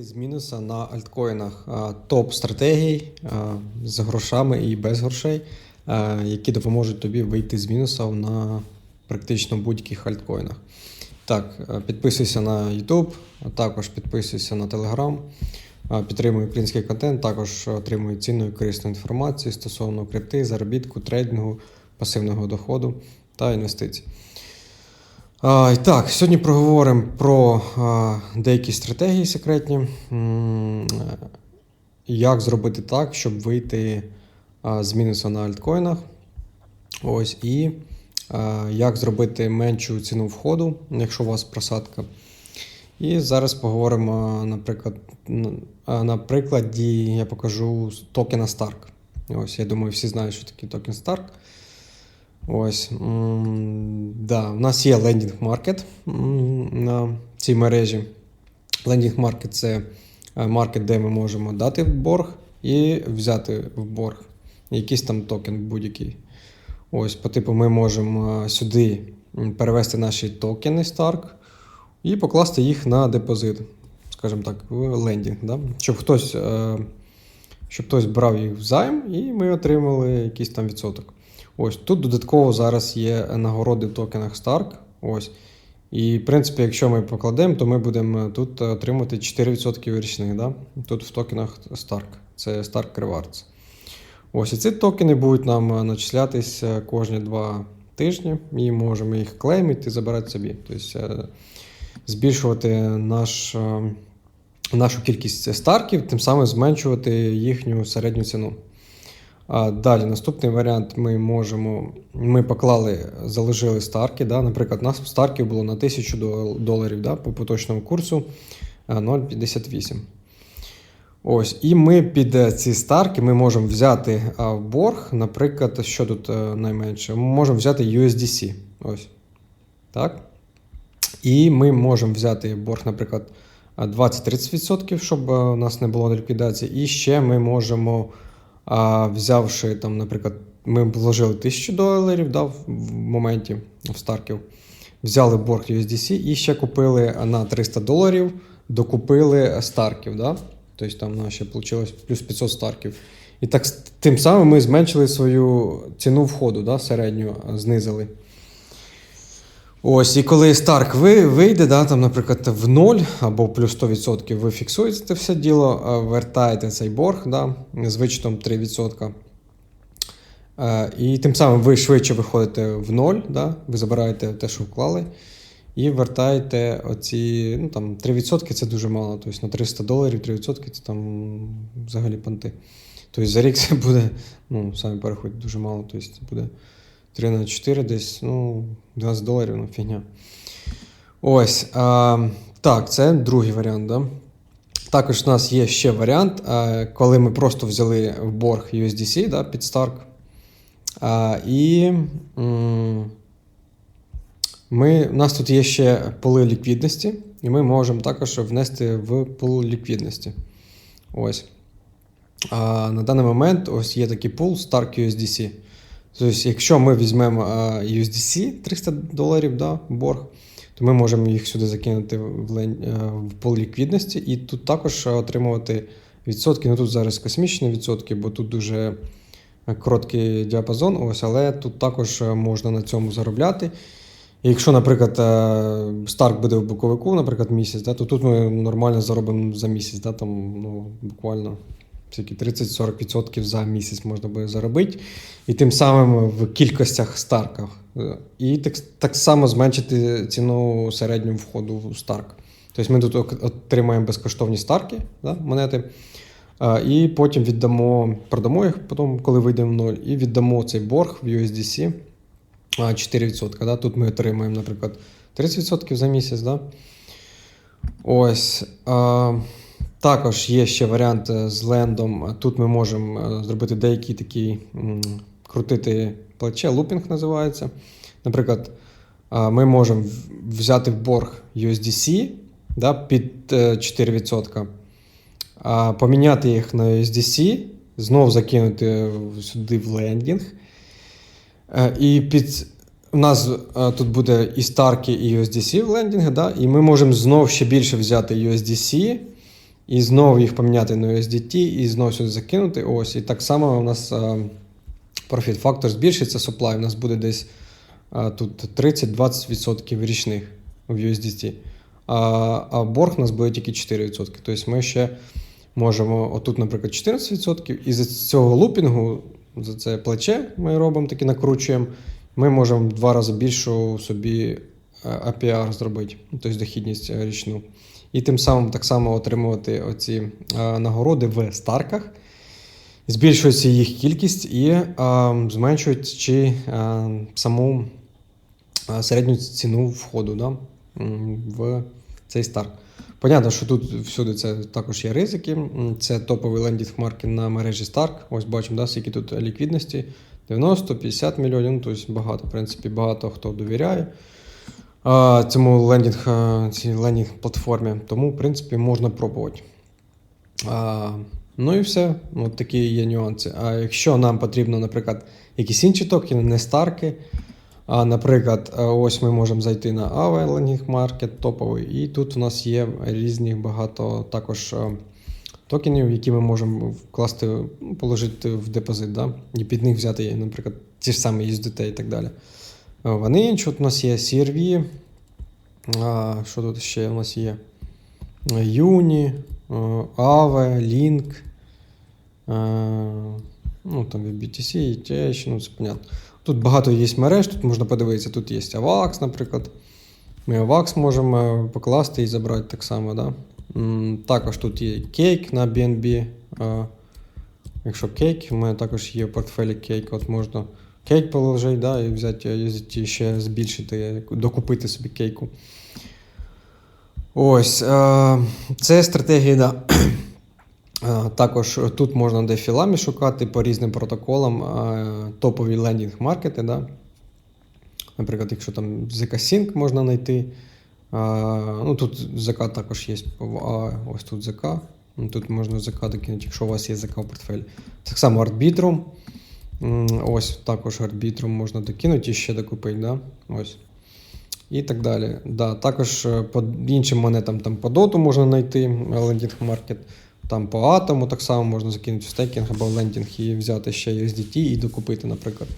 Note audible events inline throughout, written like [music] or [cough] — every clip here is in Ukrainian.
З мінуса на альткоїнах топ стратегій з грошами і без грошей, які допоможуть тобі вийти з мінуса на практично будь-яких альткоїнах. Так, підписуйся на YouTube, також підписуйся на Telegram, підтримуй український контент, також отримуй цінну і корисну інформацію стосовно крипти, заробітку, трейдингу, пасивного доходу та інвестицій. Так, сьогодні проговоримо про деякі стратегії секретні. Е, Як зробити так, щоб вийти з мінуса на альткоїнах. Ось, і як зробити меншу ціну входу, якщо у вас просадка. І зараз поговоримо, наприклад, на прикладі я покажу токена Stark. Ось, я думаю, всі знають, що таке токен Stark. Ось. Да, у нас є лендінг маркет на цій мережі. Лендінг маркет це е, маркет, де ми можемо дати в борг і взяти в борг якийсь там токен будь-який. Ось, по типу, ми можемо е, сюди перевести наші токени Stark і покласти їх на депозит, скажімо так, в лендінг. Да? Щоб хтось. е, Щоб хтось брав їх в займ, і ми отримали якийсь там відсоток. Ось тут додатково зараз є нагороди в токенах Stark. Ось. І, в принципі, якщо ми покладемо, то ми будемо тут отримати 4% річних. Да? Тут в токенах Stark. Це Stark Rewards. Ось і ці токени будуть нам е, начислятись е, кожні два тижні, і можемо їх клеймити і забирати собі. Тобто е, збільшувати наш, е, нашу кількість старків, тим самим зменшувати їхню середню ціну. Далі, наступний варіант ми можемо. Ми поклали, заложили старки. Да? Наприклад, у нас старків було на 1000 доларів да? по поточному курсу 0,58. Ось, і ми під е, ці старки ми можемо взяти в борг, наприклад, що тут е, найменше? Ми можемо взяти USDC. Ось. Так? І ми можемо взяти борг, наприклад, 20-30%, щоб е, у нас не було ліквідації. І ще ми можемо, а, взявши там, наприклад, ми вложили 1000 доларів да, в моменті в старків, взяли борг USDC і ще купили на 300 доларів, докупили старків. Да? Тобто там у нас ще вийшло плюс 500 старків. І так тим самим ми зменшили свою ціну входу, да, середню знизили. Ось, і коли Старк ви, вийде, да, там, наприклад, в 0 або плюс 100%, ви фіксуєте це все діло, вертаєте цей борг да, з вичетом 3%. Е, І тим самим ви швидше виходите в 0, да, ви забираєте те, що вклали, і вертаєте оці ну, там, 3% це дуже мало. Тобто на 300 доларів 3% це там взагалі понти. Тобто за рік це буде, ну, самі переходять дуже мало. Тобто це буде 3 на 4 десь, ну, 12 доларів, ну, фігня. Ось. А, так, це другий варіант, да? Також у нас є ще варіант, а, коли ми просто взяли в борг USDC да, під Stark. А, і ми, у нас тут є ще поли ліквідності, і ми можемо також внести в пул ліквідності. Ось. А, на даний момент ось є такий пул Stark USDC. Тобто, якщо ми візьмемо USDC 300 доларів да, борг, то ми можемо їх сюди закинути в, е, в пул ліквідності і тут також е, отримувати відсотки. Ну тут зараз космічні відсотки, бо тут дуже е, короткий діапазон, ось, але тут також е, можна на цьому заробляти. І якщо, наприклад, е, старк буде в боковику, наприклад, місяць, да, то тут ми нормально заробимо за місяць, да, там, ну, буквально 30-40% за місяць можна буде заробити. І тим самим в кількостях старках. Е, І так, так само зменшити ціну середнього входу в старк. Тобто ми тут отримаємо безкоштовні старки, да, монети. І потім віддамо, продамо їх, потім, коли вийдемо в ноль, і віддамо цей борг в USDC а, 4%. Да? Тут ми отримаємо, наприклад, 30% за місяць. Да? Ось. Також є ще варіант е, з лендом. Тут ми можемо е, зробити деякі такі крутити плече, лупінг називається. Наприклад, ми можемо взяти в борг USDC да, під е, 4%, поміняти їх на USDC, знов закинути сюди в лендінг. Е, І під у нас е, тут буде і старки, і USDC в лендінги, да? і ми можемо знов ще більше взяти USDC і знову їх поміняти на USDT, і знову сюди закинути. Ось. І так само у нас е, профіт фактор збільшиться, supply у нас буде десь е, тут 30-20% річних в USDT. А, а борг у нас буде тільки 4%. Тобто ми ще можемо, отут, наприклад, 14%, і за цього лупінгу, за це плече ми робимо, таки накручуємо, ми можемо в два рази більшу собі е, APR зробити, тобто дохідність е, річну. І тим самим так само отримувати оці е, нагороди в старках. Збільшується їх кількість і е, зменшуючи е, саму середню ціну входу да, в цей старт. Понятно, що тут всюди це також є ризики. Це топовий лендінг маркет на мережі Stark. Ось бачимо, да, скільки тут ліквідності. 90-50 мільйонів, тобто багато, в принципі, багато хто довіряє цьому лендінг, цій лендінг платформі. Тому, в принципі, можна пробувати. А, ну і все. От такі є нюанси. А якщо нам потрібно, наприклад, якісь інші токени, не старки. А, наприклад, ось ми можемо зайти на AVE Lending Market топовий, і тут у нас є різні багато також токенів, які ми можемо вкласти, положити в депозит, да? і під них взяти, наприклад, ті ж самі USDT і так далі. Вони інші, от у нас є CRV, а, що тут ще у нас є? Юні, Aave, Link, ну там BTC, ETH, ну це понятно. Тут багато є мереж, тут можна подивитися, тут є AVAX, наприклад. Ми AVAX можемо покласти і забрати так само. Да? Також тут є кейк на BNB. Якщо кейк, у мене також є в портфелі кейк, от можна кейк положити, да, і взяти ще збільшити, докупити собі кейку. Ось, е, це стратегія, да. [clears throat] Е, Також тут можна дефіламі шукати по різним протоколам, е, топові лендінг маркети. Да? Наприклад, якщо там ZK Sync можна знайти. Ну, тут ZK також є. Ось тут ZK. Тут можна ZK докинути, якщо у вас є ZK в портфелі. Так само Arbitrum. Ось також Arbitrum можна докинути і ще докупити. Да? Ось. І так далі. Да, також е, по іншим монетам там по доту можна знайти лендінг маркет. Там по атому так само можна закинути в стейкінг або в лендінг і взяти ще USDT і докупити, наприклад.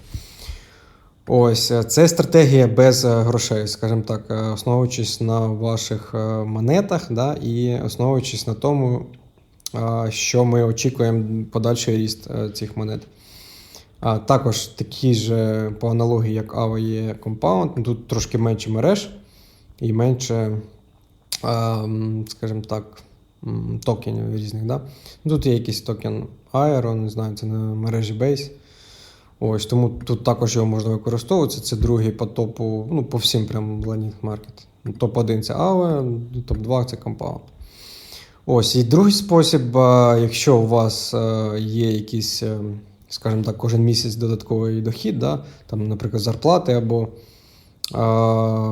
Ось е, це стратегія без е, грошей, скажімо так, е, основуючись на ваших е, монетах, да, і основуючись на тому, е, що ми очікуємо подальший ріст е, цих монет. А також такі ж по аналогії, як AVA є Compound, ну, тут трошки менше мереж і менше, ем, скажімо так, токенів різних. Да? Ну, Тут є якийсь токен Aero, не знаю, це на мережі Base. Ось, тому тут також його можна використовувати. Це другий по топу, ну, по всім прям лендінг маркет. Топ-1 це AVE, топ-2 це Compound. Ось, і другий спосіб, якщо у вас е, є якісь, е, скажімо так, кожен місяць додатковий дохід, да, там, наприклад, зарплати або а,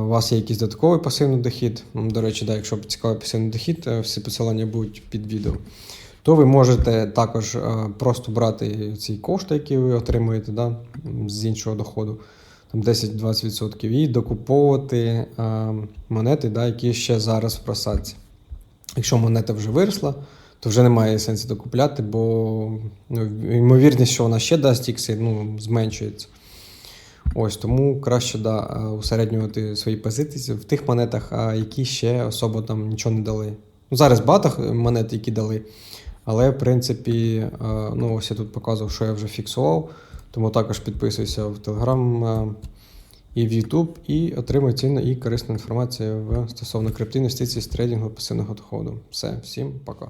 у вас є якийсь додатковий пасивний дохід. До речі, да, якщо цікавий пасивний дохід, е, всі посилання будуть під відео. То ви можете також е, просто брати ці кошти, які ви отримуєте да, з іншого доходу, там 10-20%, і докуповувати е, монети, да, які ще зараз в просадці. Якщо монета вже виросла, то вже немає сенсу докупляти, бо ну, ймовірність, що вона ще дасть ікси, ну, зменшується. Ось тому краще да, е, усереднювати свої позиції в тих монетах, а які ще особо там нічого не дали. Ну, зараз багато монет, які дали, але в принципі, е, ну ось я тут показував, що я вже фіксував. Тому також підписуйся в Telegram е, і в YouTube і отримуй цінну і корисну інформацію стосовно крипти, інвестицій з трейдингу пасивного доходу. Все, всім пока.